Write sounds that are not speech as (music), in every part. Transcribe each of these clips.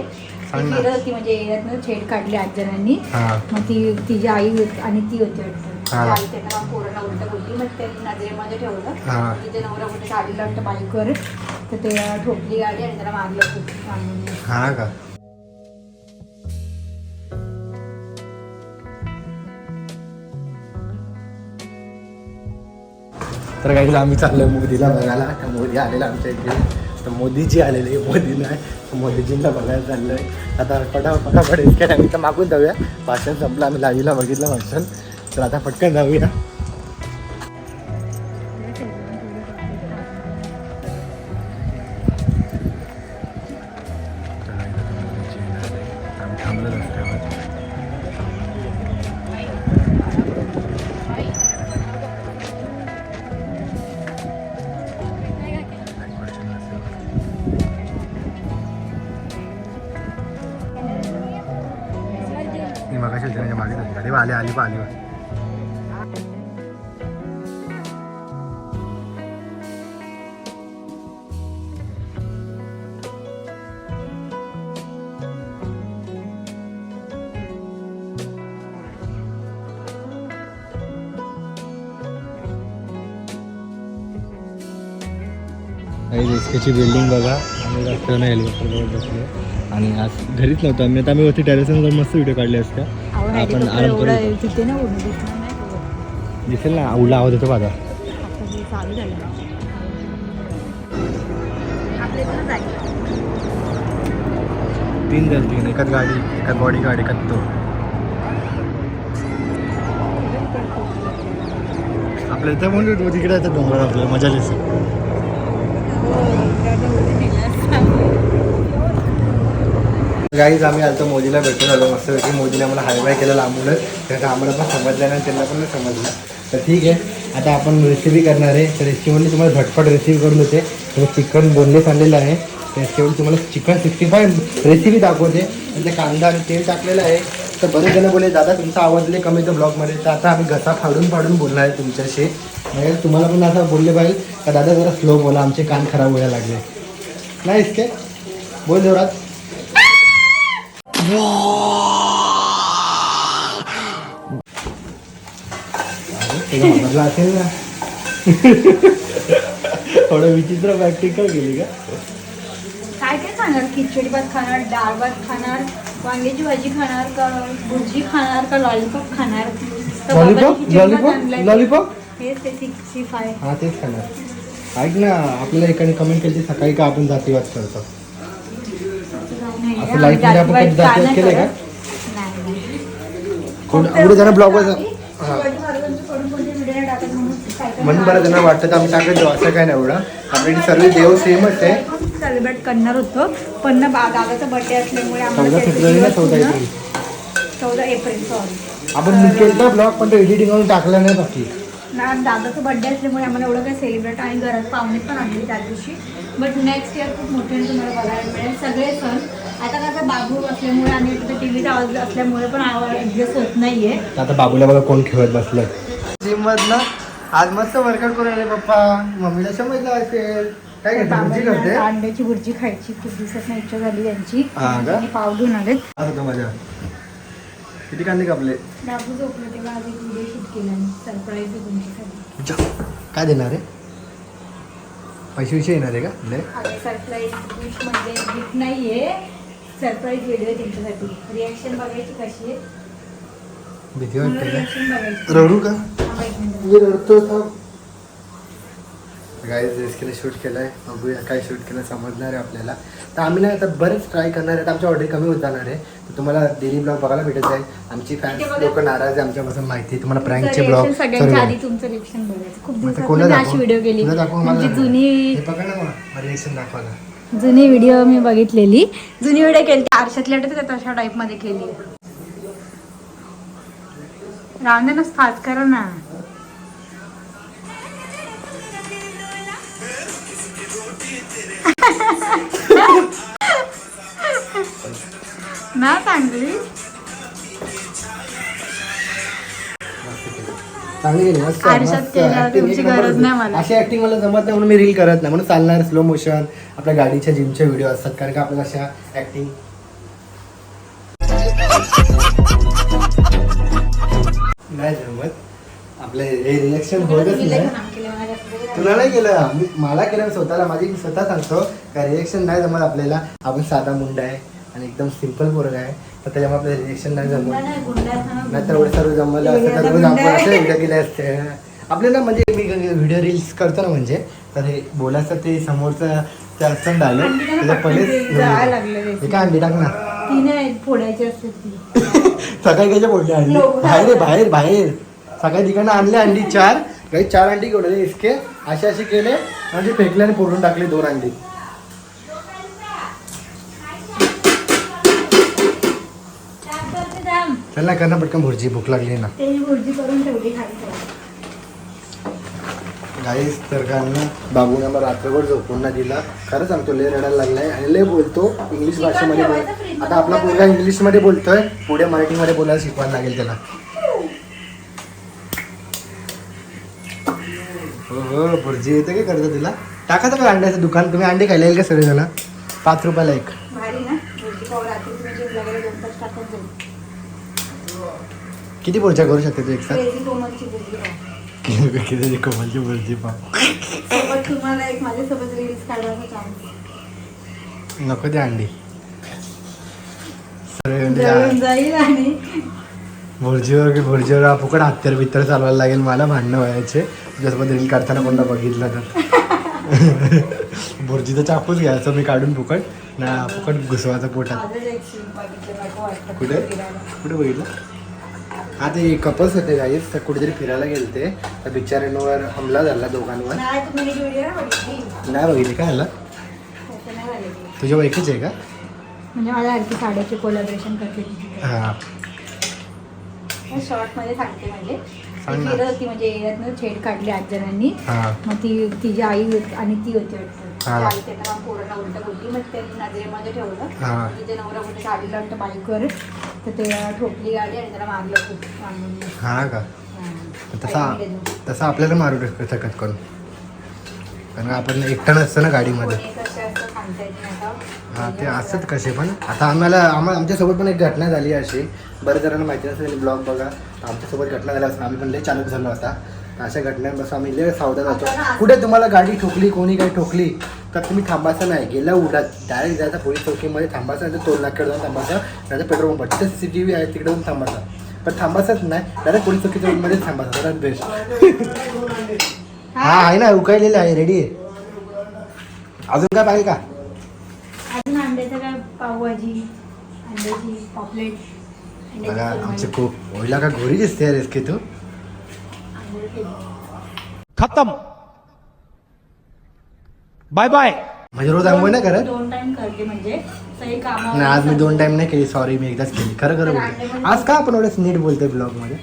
फिरत होती म्हणजे एरियातनं छेड काढली आठ जणांनी हा. मग ती तिची आई होती आणि ती होती वाटतं. हा. आई त्यांना मग पोरांना उलट बोलली मग त्यांनी नजरेमध्ये ठेवलं. हा. तिचे नवरा कुठे गाडीला वाटतं बाईकवर तर ते ठोकली गाडी आणि त्याला मारलं खूप मारून. हा का? तर काही आम्ही चाललो मोदीला बघायला. तर मोदी आलेला आमच्या इथे. तर मोदीजी आलेले मोदी नाही मोदीजींना बघायला चाललोय. आता पटा पटापट इतक्या टाइम तर मागून जाऊया. भाषण संपलं. आम्ही लाईव्हला बघितलं भाषण. तर आता पटकन जाऊया. थांबलं रस्त्यावर आले आले बा. एसकेची बिल्डिंग बघा. आम्ही रस्त्यानं हेलिकॉप्टर बघत बसलो आणि आज घरीच नव्हतं. मी आता आम्ही वरती टेरेसवर मस्त व्हिडिओ काढले असत्या आपण आराम करू? दिसेल ना उला आवाज येतो माझा. तीन जण तीन एकाच गाडी एकाच बॉडी गाडी एकाच तो आपल्या इथं म्हणून तिकडे डोंगर आपल्याला मजा येते गाईज आम्ही आलतो मोदीला भेटून आलो. मस्त की मोदीने आम्हाला हाय केलं लांबूनच. त्याचं आम्हाला पण समजलं नाही त्यांना पण समजलं. तर ठीक आहे. आता आपण रेसिपी करणार आहे. तर रेसिपीमध्ये तुम्हाला झटपट रेसिपी करून देते. तर चिकन बोनलेस आणलेलं आहे. त्याच्यावर तुम्हाला चिकन सिक्स्टी फाय रेसिपी दाखवते. आणि ते कांदा आणि तेल टाकलेलं आहे. तर बरेच जण बोलले दादा तुमचा आवाज लय कमी येतो ब्लॉगमध्ये. तर आता आम्ही घसा फाडून फाडून बोलणार आहे तुमच्याशी. म्हणजे तुम्हाला पण असं बोलले पाहिजे. का दादा जरा स्लो बोला. आमचे कान खराब व्हायला लागले. नाही इसके बोल जोरात. आवडला असेल ना थोडं विचित्र ऍक्टिंग का केली का काय काय खाणार खिचडी भात खाणार डाळ भात खाणार वांग्याची भाजी खाणार का भुर्जी खाणार का लॉलीपॉप खाणार तर Lollipop? बाबांनी खिचडी भात Lollipop? आणलाय. Lollipop? हेच ते सिक्स्टी फाय हा तेच खाणार ऐक ना आपल्याला एकाने कमेंट केली सकाळी का आपण जातीवाद करतो असं life मध्ये आपण कधी जातीवाद केलंय का? कोण एवढे जण ब्लॉगवर हा. म्हणून बरं जण वाटतं तर आम्ही टाकायचो असं काय नाही एवढं. आपल्याकडे सर्व देव सेमच आहे सेलिब्रेट करणार होतो. पण ना बा- दादाचा बर्थडे असल्यामुळे आम्हाला चौदा त्याचे फेब्रुवारी ना दिवस चौदा पुन्हा- एप्रिल. चौदा एप्रिल सॉरी आपण केलं ब्लॉग पण तो एडिटिंग करून टाकला नाही बाकी. ना दादाचा बर्थडे असल्यामुळे आम्हाला एवढं काही सेलिब्रेट आणि घरात पाहुणे पण आणले त्या दिवशी. बट नेक्स्ट इयर खूप मोठ्याने तुम्हाला बघायला मिळेल. सगळे सण आता कसं बाबू असल्यामुळे आणि तिथे टी व्हीचा आवाज असल्यामुळे पण आवाज होत नाहीये. आता बाबूला बघा कोण खेळत बसलं जिम मधनं आज मस्त वर्कआउट करून आले पप्पा. मम्मीला समजलं असेल. काय करते? अंड्याची भुर्जी खायची. खूप दिवसात इच्छा झाली हा का? आणि पाव घेऊन आलेत. असं किती कांदे कापले? बाबू झोपलं तेव्हा आज एक व्हिडिओ शूट केला सरप्राईज आहे तुमच्यासाठी. जा. काय देणार आहे? पैसे विषय येणार आहे का? सरप्राईज गिफ्ट म्हणजे गिफ्ट नाहीये. सरप्राईज व्हिडिओ आहे तुमच्यासाठी रिॲक्शन बघायची कशी आहे? भीती मला वाटते का? रिॲक्शन बघायची. रडू का? थांबा एक मिनिट. मी रडतो केलं शूट केलंय. बघूया काय शूट केलं समजणार आहे आपल्याला. तर आम्ही ना आता बरेच ट्राय करणार आहेत आमच्या ऑर्डर कमी होत जाणार आहे. तर तुम्हाला डेली ब्लॉग बघायला भेटत जाईल. आमची फॅन्स बघा. लोक नाराज आहे आमच्यापासून माहिती आहे. तुम्हाला प्रँकचे ब्लॉग reaction सगळ्यांच्या आधी तुमचं रिएक्शन बघायचं. खूप मग ते दिवसात कोणाला अशी दाखवू? व्हिडिओ केली. तुला दाखवू मला म्हणजे. जुनी हे बघा ना मग. रिएक्शन दाखवा ना. जुनी व्हिडिओ मी बघितलेली. जुनी व्हिडिओ केली ती आरशातल्या तशा टाईपमध्ये केली. राहून दे ना फास्ट करा ना. (laughs) ना चांगली चांगली गेली मस्त आरशात मस्त. केल्यावर Acting. तुमची एक नंबर गरज होती. नाही मला. अशी ऍक्टिंग मला जमत नाही म्हणून मी रील करत नाही. म्हणून चालणार स्लो मोशन आपल्या गाडीच्या जिमचे व्हिडिओ असतात. कारण का आपल्याला अशा ऍक्टिंग नाही जमत. आपले हे रिएक्शन होतच नाही. तुला नाही केलं? मी मला केलं स्वतःला माझी मी स्वतः सांगतो का रिएक्शन नाही जमत आपल्याला. आपण साधा मुंडा आहे. आणि एकदम सिंपल पोरगा आहे. तर त्याच्यामुळे आपल्याला रिएक्शन नाही जमत. नाही, तर एवढे सर्व जमलं असतं तर रोज आपण. असे व्हिडिओ केले असते. आपल्याला म्हणजे मी व्हिडिओ रील्स करतो ना म्हणजे तर हे बोलायचं ते समोरचं ते अंडी ना त्याच्या पटकन ते जायला लागलं पहिले रे. हे काय अंडी टाक ना. सकाळी कशा बोलले अंडी. बाहेर बाहेर बाहेर. सकाळी तिकडनं आणले अंडी चार. काही चार अंडी घेऊन आले इसके असे असे केले. आणि ते फेकले आणि फोडून टाकले दोन अंडी काय करते थांब. चल ना करणं पटकन भुर्जी भूक लागली ना. ते भुर्जी करून ठेवली खाली गाईस तर कारण बाबूने मला रात्रभर झोपून नाही दिला. खरं सांगतो लय रडायला लागलाय आणि लय बोलतो इंग्लिश भाषेमध्ये बोल आता आपला मुलगा इंग्लिशमध्ये बोलतोय पुढे मराठीमध्ये बोलायला शिकवायला लागेल त्याला. हो हो भुर्जी येते काय करतो तिला? टाकायचं का अंड्याचं दुकान तुम्ही अंडे खायला येईल का सगळेजण? पाच रुपयाला एक. भारी ना किती भुर्जा करू शकते तू एक साथ? क्रेझी कोमलची भुर्जी पाव किती कमलची भुर्जी पाव सोबत तुम्हाला एक माझ्यासोबत रील्स काढायचा चान्स नको ते अंडी. सर्व जळून जाईल आणि भुर्जीवर की भुर्जीवर फुकट हत्यार बित्तर चालवायला लागेल. मला भांडणं व्हायचे. तुझ्यासोबत रील काढताना कोणता बघितला तर. भुर्जीचा चाकूच घ्यायचा मी काढून फुकट ना फुकट घुसवायचा पोटात. एक बघितलं. वाटतं कुठे. कुठे बघितलं? हा ते कपल्स होते गाईस तर कुठेतरी फिरायला गेलते. तर बिचाऱ्यांवर हमला झाला दोघांवर. नाही तुम्ही व्हिडिओ नाही बघितली. नाही बघितली काय झालं तसं नाही झालेली. तुझ्या ओळखीच आहे का? म्हणजे माझ्या आणखी साड्याचे कोलॅबरेशन करते हां. शॉर्टमध्ये सांगते म्हणजे. सांग ती ना. फिरत होती म्हणजे एरियातनं छेड काढली आठ जणांनी हां. मग ती तिची आई होती आणि ती होती वाटतं. ती आई त्यांना मग पोरांना उलट बोलली मग त्यांनी नजरेमध्ये हा. ठेवलं तिथे नवरा कुठे गाडीला वाटतं बाईकवर तर ते ठोकली गाडी आणि त्याला मारलं खूप. मारून हां का. तसा. तसं आपल्याला मारू शकतो सकत करून कारण का आपण एकटं नसतं ना गाडीमध्ये. कोणी कसे असतं सांगता येत नाही आता. हा ते असतात कसे पण आता आम्हाला आम्हाला आमच्यासोबत पण एक घटना झाली अशी. बऱ्याच जणांना माहिती नसेल ब्लॉग बघा. आमच्यासोबत घटना झाल्या असं आम्ही पण लय चालक झालो आता. तर अशा घटनांपासून आम्ही लय सावधान होतो कुठे तुम्हाला गाडी ठोकली कोणी काही ठोकली? तर तुम्ही थांबायचं नाही. गेला उडत डायरेक्ट जायचं पोलीस चौकीमध्ये थांबायचं नाही तर टोल नाक्यावर जाऊन थांबायचं नाही तर पेट्रोल पंप तिथे सी टी व्ही आहे तिकडे जाऊन थांबायचं. पण थांबायचंच नाही डायरेक्ट पोलीस चौकीमध्ये थांबायचं. जरा बेस्ट. हा आहे ना उकायलेलं आहे रेडी आहे. अजून काय पाहिजे का? अजून अंड्याचं काय पावभाजी अंड्याची पॉपलेट अंड्याची बघा कुरमई, आमचे खूप ओईला का घोरी दिसते तू. खत्म. बाय बाय म्हणजे रोज आंघोळ नाही करत? दोन टाइम करते म्हणजे. सही कामावर नाही आज मी दोन टाइम नाही केली. सॉरी मी एकदाच केली. खरं खरं बोलते आज का आपण एवढंच नीट बोलतोय ब्लॉगमध्ये?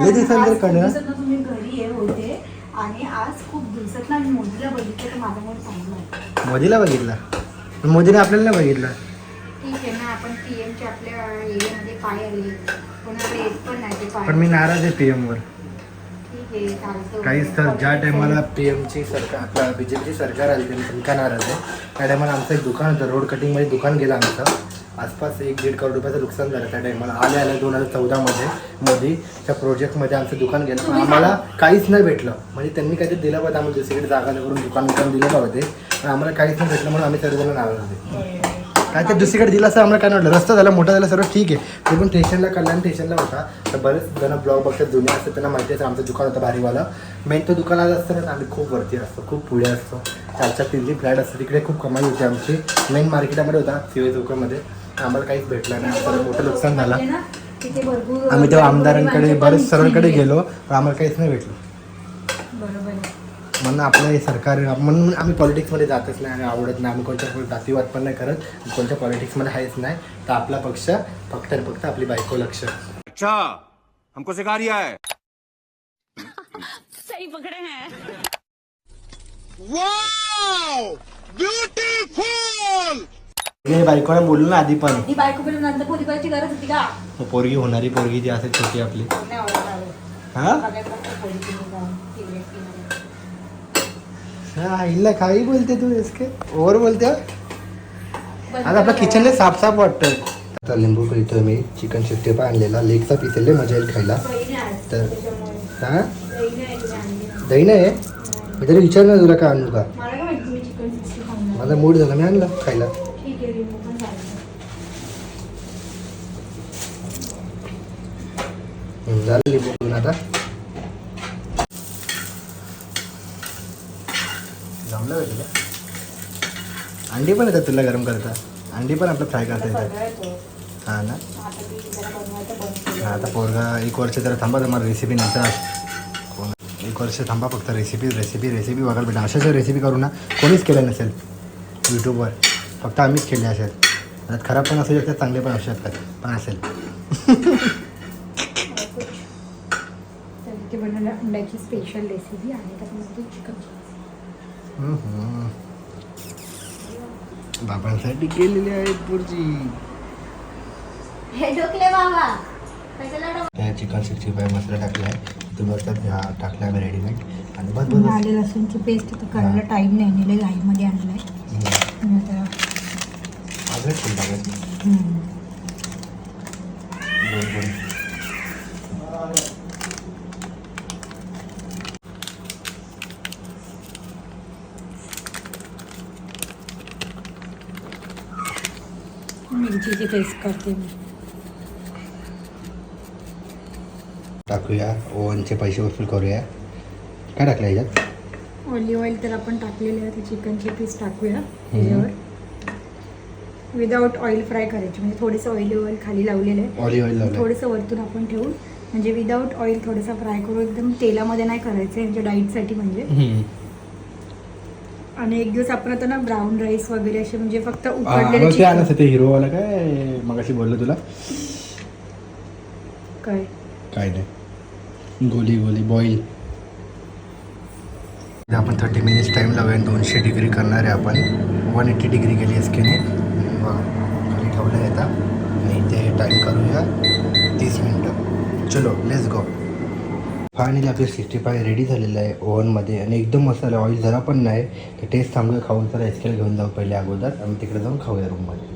लय खूप कळलं. दिवसातनं तुम्ही घरी होते आणि आज खूप दिवसात मी मोदीला बघितलं तर माझं मन चांगलं आहे मोदीला बघितला? पण मोदीने आपल्याला नाही बघितलं? ठीक आहे ना आपण पीएमचे आपल्या एरियामध्ये पाय आले कोणाला येत पण नाही ते पाय. पण मी नाराज आहे पीएम वर. काहीच तर ज्या टायमाला पीएमची सरकार आपला बीजेपीची सरकार आली त्यांनी का नाराज आहे त्या टायमाला आमचं एक दुकान होतं रोड कटिंगमध्ये दुकान गेलं आमचं. आसपास एक दीड करोड रुपयाचं नुकसान झालं त्या टायमाला आले आले दोन हजार चौदामध्ये मोदी त्या प्रोजेक्टमध्ये आमचं दुकान गेलं. पण आम्हाला काहीच नाही भेटलं. म्हणजे त्यांनी काहीतरी दिलं पाहिजे आम्हाला दुसरीकडे जागा करून दुकान दुकान दिलं पाहिजे. पण आम्हाला काहीच नाही भेटलं म्हणून आम्ही सर्वजण नाराज होते. काय तर दुसरीकडे दिला असं आम्हाला काय नाही वाटलं. रस्ता झाला मोठा झाला सर्व ठीक आहे. ते पण स्टेशनला कल्याण स्टेशनला होता. तर बरेच जण ब्लॉग बघतात जुने असतात त्यांना माहिती आहे आमचं दुकान होतं भारीवालं. मेन तो दुकानात असतं ना आम्ही खूप वरती असतो खूप पुढे असतो. चार चार तीन फ्लॅट असते तिकडे खूप कमाई होती आमची. मेन मार्केटामध्ये होता सिवे चौकामध्ये. आम्हाला काहीच भेटलं नाही. सर्व मोठं नुकसान झालं. आम्ही तेव्हा आमदारांकडे बरेच सर्वांकडे गेलो पण आम्हाला काहीच नाही भेटलं. बरोबर म्हणून आपलं हे सरकार म्हणून आम्ही पॉलिटिक्समध्ये जातच नाही आणि आवडत नाही. आम्ही कोणत्या जातीवाद पण नाही करत. कोणत्या पॉलिटिक्समध्ये आहेच नाही. तर आपला पक्ष फक्त आणि फक्त आपली बायको लक्ष. अच्छा हमको सिखा रिया है. (laughs) सही पकड़े हैं. मी बायकोला बोललो ना आधी पण. ती बायको पण नंतर पोरी गरज होती का? मग पोरगी होणारी पोरगी जी असेल छोटी आपली. नाही आवडत मला. हा पोरी हा आईला काही बोलते तू इसके ओवर बोलते आज आपलं किचनला साफ साफ वाटतं आता लिंबू पिळतोय मी. चिकन सिक्स्टी आणलेला. लेगचा पीस मजा येईल खायला. तर हा? दही नाही आहे? मी तरी विचार तुला काय आणू का. मला माझा मूड झाला मी आणला खायला. लिंबू पण झालं लिंबू पिळून आता. तुला अंडी पण येतात तुला गरम करता. अंडी पण आपलं फ्राय करता येतात. हां ना? आता. हा, पोरगा एक वर्ष जरा थांबा तर मला रेसिपी नंतर कोण एक वर्ष थांबा फक्त रेसिपी रेसिपी रेसिपी बघायला भेटा अशाच रेसिपी करू ना कोणीच केलं नसेल यूट्यूबवर फक्त आम्हीच केले असेल. त्यात खराब पण असू शकतात चांगले पण असू शकतात. पण असेल. (laughs) अंड्याची स्पेशल रेसिपी आणि त्याच्यामध्ये चिकन हम्म. बाबांसाठी केलेली आहे पुरची हे ढोकले बाबा. कशाला ढोकले? त्या चिकन सिक्स्टी फाय मसाला टाकला आहे. तुम्ही बघतात हा टाकला आहे रेडीमेड आणि बस बस आले लसूणची पेस्ट तर करायला टाईम नाही नेले घाईमध्ये आणलाय. हम्म. आणि आता अजून फुल टाकायचं हम्म. दोन दोन. मिरचीची पेस्ट करते मी. टाकूया. ओव्हनचे पैसे वसूल करूया. काय टाकलं याच्यात? ऑलिव्ह ऑइल तर आपण टाकलेले आहे. चिकनची पीस टाकूया त्याच्यावर विदाऊट ऑइल फ्राय करायची. म्हणजे थोडंसं ऑइल ऑइल खाली लावलेलं आहे. ऑलिव्ह ऑइल लावलं थोडंसं वरतून आपण ठेवून म्हणजे विदाऊट ऑइल थोडंसं फ्राय करू एकदम तेलामध्ये नाही करायचं यांच्या डाईटसाठी म्हणजे. आणि एक दिवस आपण आता ना ब्राऊन राईस वगैरे असे म्हणजे फक्त उकडलेले ते ते हिरोवाला काय? मगाशी बोललो तुला. काय? काय नाही. गोली गोली बॉईल आपण थर्टी मिनिट्स टाईम लावूया. दोनशे डिग्री करणार आहे आपण. वन एटी डिग्री केली एसकेने खाली ठेवलं आता. आणि ते टाईम करूया. तीस मिनटं. चलो लेट्स गो फायनली आपलं सिक्स्टी फाय रेडी झालेलं आहे ओव्हनमध्ये. आणि एकदम मसाला ऑइल जरा पण नाही. तर टेस्ट चांगलं खाऊन जरा एसकेल घेऊन जाऊ पहिले अगोदर. आम्ही तिकडे जाऊन खाऊया रूममध्ये